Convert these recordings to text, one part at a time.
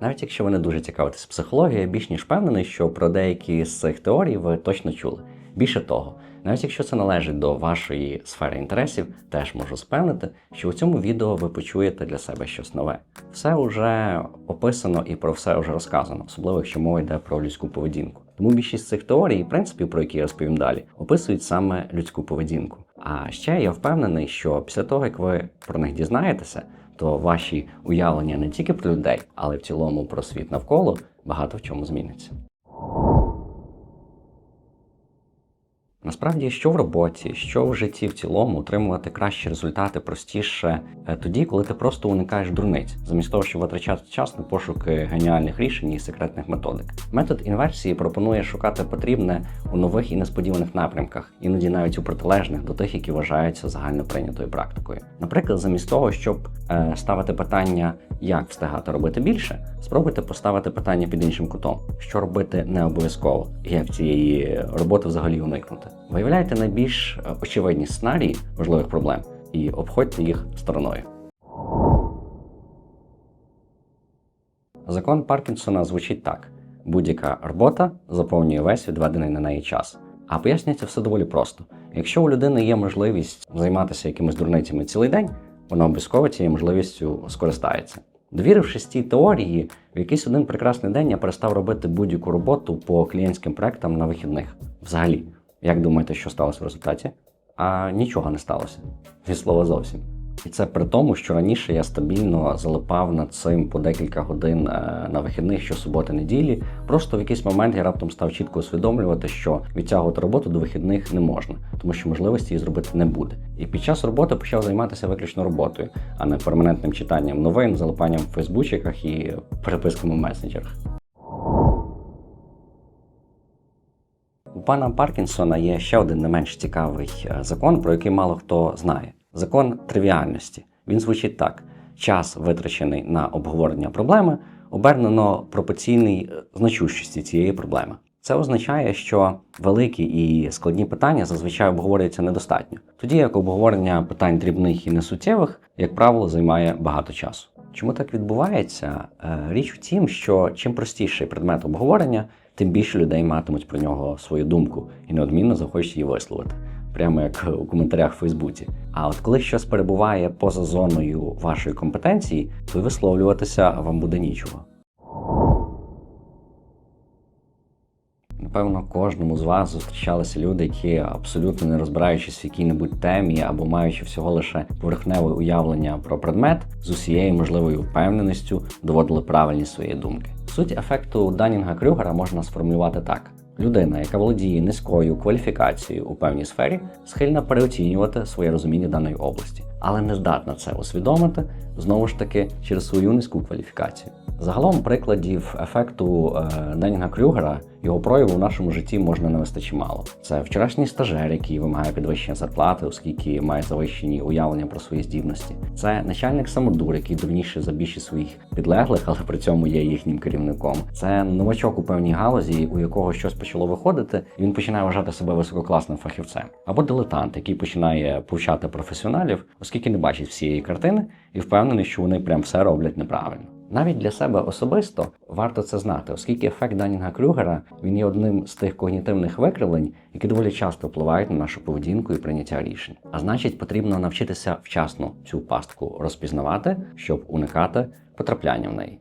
Навіть якщо ви не дуже цікавитесь психологією, я більш ніж впевнений, що про деякі з цих теорій ви точно чули. Більше того, навіть якщо це належить до вашої сфери інтересів, теж можу спевнити, що у цьому відео ви почуєте для себе щось нове. Все вже описано і про все вже розказано, особливо якщо мова йде про людську поведінку. Тому більшість цих теорій і принципів, про які я розповім далі, описують саме людську поведінку. А ще я впевнений, що після того, як ви про них дізнаєтеся, то ваші уявлення не тільки про людей, але й в цілому про світ навколо багато в чому зміниться. Насправді, що в роботі, що в житті в цілому, отримувати кращі результати простіше е, тоді, коли ти просто уникаєш дурниць, замість того, щоб витрачати час на пошуки геніальних рішень і секретних методик. Метод інверсії пропонує шукати потрібне у нових і несподіваних напрямках, іноді навіть у протилежних до тих, які вважаються загально прийнятою практикою. Наприклад, замість того, щоб е, ставити питання, як встигати робити більше, спробуйте поставити питання під іншим кутом, що робити не обов'язково, як цієї роботи взагалі уникнути. Виявляйте найбільш е, очевидні сценарії важливих проблем і обходьте їх стороною. Закон Паркінсона звучить так: будь-яка робота заповнює весь відведений на неї час. А пояснюється все доволі просто: якщо у людини є можливість займатися якимись дурницями цілий день, вона обов'язково цією можливістю скористається. Довірившись цій теорії, в якийсь один прекрасний день я перестав робити будь-яку роботу по клієнтським проектам на вихідних. Взагалі, як думаєте, що сталося в результаті? А нічого не сталося. Від слова зовсім. І це при тому, що раніше я стабільно залипав над цим по декілька годин е, на вихідних щосуботи неділі. Просто в якийсь момент я раптом став чітко усвідомлювати, що відтягувати роботу до вихідних не можна, тому що можливості її зробити не буде. І під час роботи почав займатися виключно роботою, а не перманентним читанням новин, залипанням в фейсбучиках і переписками в месенджерах. Пана Паркінсона є ще один не менш цікавий е, закон, про який мало хто знає. Закон тривіальності. Він звучить так: час, витрачений на обговорення проблеми, обернено пропорційний е, значущості цієї проблеми. Це означає, що великі і складні питання зазвичай обговорюються недостатньо, тоді як обговорення питань дрібних і несуттєвих, як правило, займає багато часу. Чому так відбувається? Е, Річ в тім, що чим простіший предмет обговорення, тим більше людей матимуть про нього свою думку і неодмінно захочуть її висловити, прямо як у коментарях в Фейсбуці. А от коли щось перебуває поза зоною вашої компетенції, то висловлюватися вам буде нічого. Напевно, кожному з вас зустрічалися люди, які абсолютно не розбираючись в якій-небудь темі або маючи всього лише поверхневе уявлення про предмет, з усією можливою впевненістю доводили правильність своєї думки. Суть ефекту Данінга Крюгера можна сформулювати так: людина, яка володіє низькою кваліфікацією у певній сфері, схильна переоцінювати своє розуміння даної області, але не здатна це усвідомити знову ж таки через свою низьку кваліфікацію. Загалом прикладів ефекту е, Денінга Крюгера його прояву в нашому житті можна навести чимало. Це вчорашній стажер, який вимагає підвищення зарплати, оскільки має завищені уявлення про свої здібності. Це начальник самодур, який дурніший за більшість своїх підлеглих, але при цьому є їхнім керівником. Це новачок у певній галузі, у якого щось почало виходити, і він починає вважати себе висококласним фахівцем. Або дилетант, який починає повчати професіоналів, оскільки не бачить всієї картини, і впевнений, що вони прям все роблять неправильно. Навіть для себе особисто варто це знати, оскільки ефект Данінга Крюгера він є одним з тих когнітивних викривлень, які доволі часто впливають на нашу поведінку і прийняття рішень. А значить, потрібно навчитися вчасно цю пастку розпізнавати, щоб уникати потрапляння в неї.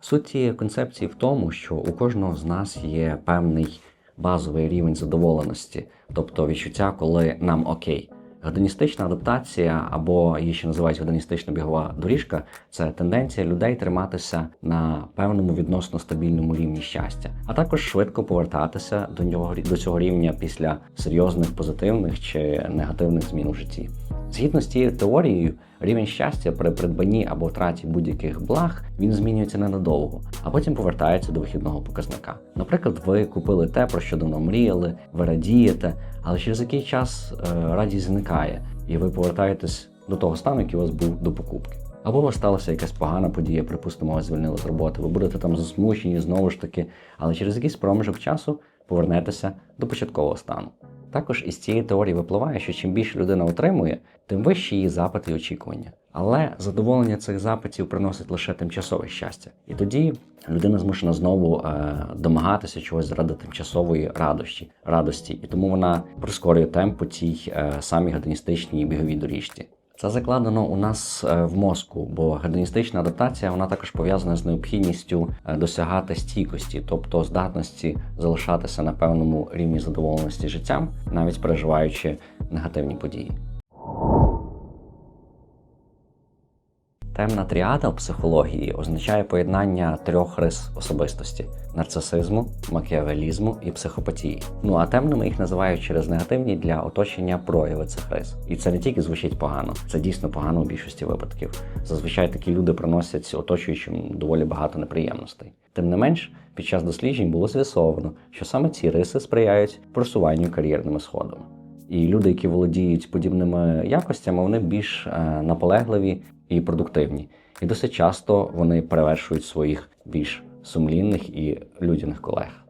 Суть цієї концепції в тому, що у кожного з нас є певний базовий рівень задоволеності, тобто відчуття, коли нам окей. Гедоністична адаптація, або її ще називають гедоністична бігова доріжка, це тенденція людей триматися на певному відносно стабільному рівні щастя, а також швидко повертатися до нього до цього рівня після серйозних позитивних чи негативних змін у житті. Згідно з цією теорією, рівень щастя при придбанні або втраті будь-яких благ він змінюється ненадовго, а потім повертається до вихідного показника. Наприклад, ви купили те, про що давно мріяли, ви радієте, але через який час е, радість зникає, і ви повертаєтесь до того стану, який у вас був до покупки. Або у вас сталася якась погана подія, припустимо, вас звільнили з роботи, ви будете там засмучені знову ж таки, але через якийсь проміжок часу повернетеся до початкового стану. Також із цієї теорії випливає, що чим більше людина отримує, тим вищі її запити і очікування. Але задоволення цих запитів приносить лише тимчасове щастя, і тоді людина змушена знову е, домагатися чогось заради тимчасової радості, радості, і тому вона прискорює темп по тій е, самій гедоністичній біговій доріжці. Це закладено у нас е, в мозку, бо гедоністична адаптація вона також пов'язана з необхідністю е, досягати стійкості, тобто здатності залишатися на певному рівні задоволеності життям, навіть переживаючи негативні події. Темна тріада в психології означає поєднання трьох рис особистості: нарцисизму, макіавелізму і психопатії. Ну а темними їх називають через негативні для оточення прояви цих рис. І це не тільки звучить погано, це дійсно погано у більшості випадків. Зазвичай такі люди приносять оточуючим доволі багато неприємностей. Тим не менш, під час досліджень було з'ясовано, що саме ці риси сприяють просуванню кар'єрними сходами. І люди, які володіють подібними якостями, вони більш е, наполегливі і продуктивні. І досить часто вони перевершують своїх більш сумлінних і людяних колег.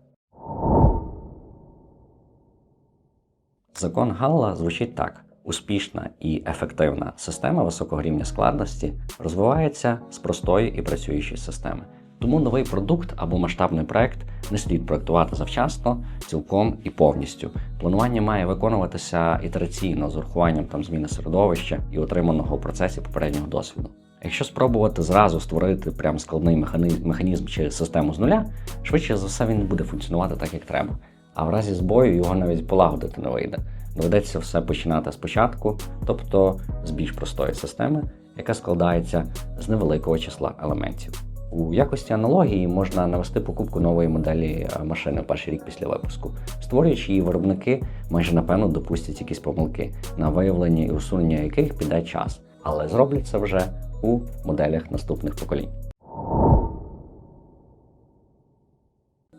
Закон Галла звучить так: успішна і ефективна система високого рівня складності розвивається з простої і працюючої системи. Тому новий продукт або масштабний проект не слід проектувати завчасно, цілком і повністю. Планування має виконуватися ітераційно з урахуванням там зміни середовища і отриманого в процесі попереднього досвіду. Якщо спробувати зразу створити прям складний механізм, механізм чи систему з нуля, швидше за все він не буде функціонувати так, як треба. А в разі збою його навіть полагодити не вийде. Доведеться все починати спочатку, тобто з більш простої системи, яка складається з невеликого числа елементів. У якості аналогії можна навести покупку нової моделі е, машини перший рік після випуску, створюючи її виробники, майже напевно допустять якісь помилки, на виявлення і усунення яких піде час, але зроблять це вже у моделях наступних поколінь.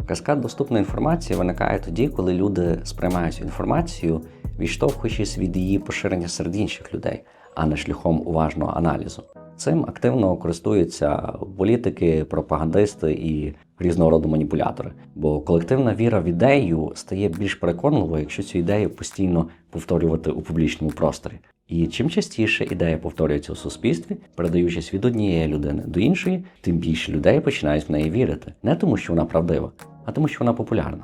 Каскад доступної інформації виникає тоді, коли люди сприймають інформацію, відштовхуючись від її поширення серед інших людей, а не шляхом уважного аналізу. Цим активно користуються політики, пропагандисти і різного роду маніпулятори. Бо колективна віра в ідею стає більш переконливою, якщо цю ідею постійно повторювати у публічному просторі. І чим частіше ідея повторюється у суспільстві, передаючись від однієї людини до іншої, тим більше людей починають в неї вірити. Не тому, що вона правдива, а тому, що вона популярна.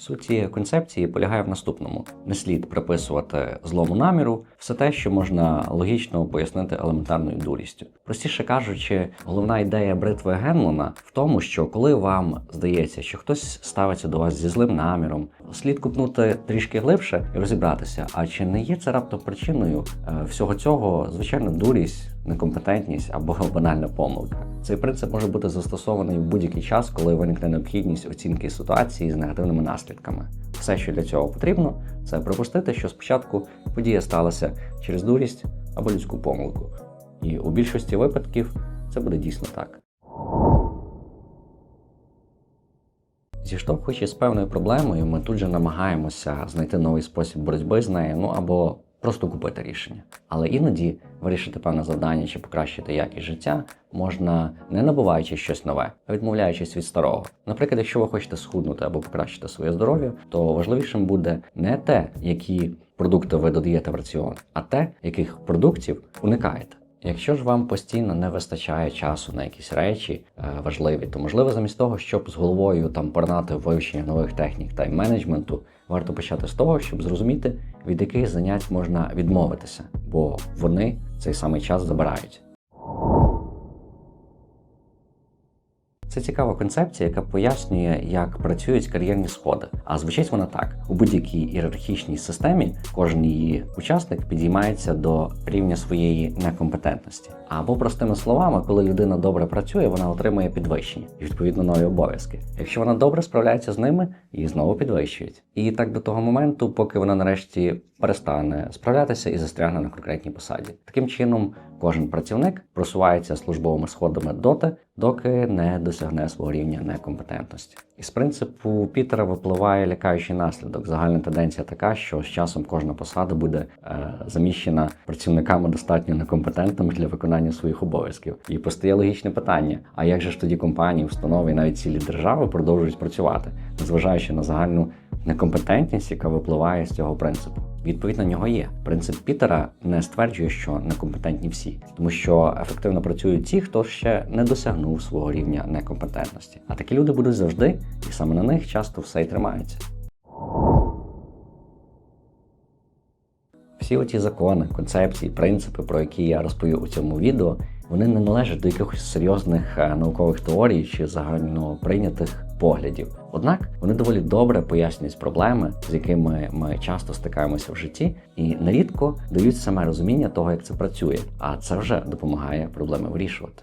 Суть цієї концепції полягає в наступному: не слід приписувати злому наміру все те, що можна логічно пояснити елементарною дурістю. Простіше кажучи, головна ідея бритви Генлона в тому, що коли вам здається, що хтось ставиться до вас зі злим наміром, слід купнути трішки глибше і розібратися. А чи не є це раптом причиною е, всього цього, звичайно, дурість, некомпетентність або банальна помилка? Цей принцип може бути застосований в будь-який час, коли виникне необхідність оцінки ситуації з негативними наслідками. Все, що для цього потрібно, це припустити, що спочатку подія сталася через дурість або людську помилку. І у більшості випадків це буде дійсно так. Зіштовхуючись з певною проблемою, ми тут же намагаємося знайти новий спосіб боротьби з нею, ну або просто купити рішення. Але іноді вирішити певне завдання чи покращити якість життя можна не набуваючи щось нове, а відмовляючись від старого. Наприклад, якщо ви хочете схуднути або покращити своє здоров'я, то важливішим буде не те, які продукти ви додаєте в раціон, а те, яких продуктів уникаєте. Якщо ж вам постійно не вистачає часу на якісь речі е, важливі, то можливо замість того, щоб з головою там порнати вивчення нових технік та менеджменту, варто почати з того, щоб зрозуміти, від яких занять можна відмовитися, бо вони цей самий час забирають. Це цікава концепція, яка пояснює, як працюють кар'єрні сходи. А звучить вона так: у будь-якій ієрархічній системі кожен її учасник підіймається до рівня своєї некомпетентності. Або простими словами, коли людина добре працює, вона отримує підвищення і відповідно нові обов'язки. Якщо вона добре справляється з ними, її знову підвищують. І так до того моменту, поки вона нарешті перестане справлятися і застрягне на конкретній посаді. Таким чином, Кожен працівник просувається службовими сходами доти, доки не досягне свого рівня некомпетентності. Із принципу Пітера випливає лякаючий наслідок. Загальна тенденція така, що з часом кожна посада буде е, заміщена працівниками достатньо некомпетентними для виконання своїх обов'язків. І постає логічне питання: а як же ж тоді компанії, установи і навіть цілі держави продовжують працювати, незважаючи на загальну некомпетентність, яка випливає з цього принципу? Відповідь на нього є. Принцип Пітера не стверджує, що некомпетентні всі, тому що ефективно працюють ті, хто ще не досягнув свого рівня некомпетентності. А такі люди будуть завжди, і саме на них часто все й тримається. Всі оті закони, концепції, принципи, про які я розповів у цьому відео, вони не належать до якихось серйозних е, наукових теорій чи загально прийнятих поглядів. Однак вони доволі добре пояснюють проблеми, з якими ми часто стикаємося в житті, і нерідко дають саме розуміння того, як це працює, а це вже допомагає проблеми вирішувати.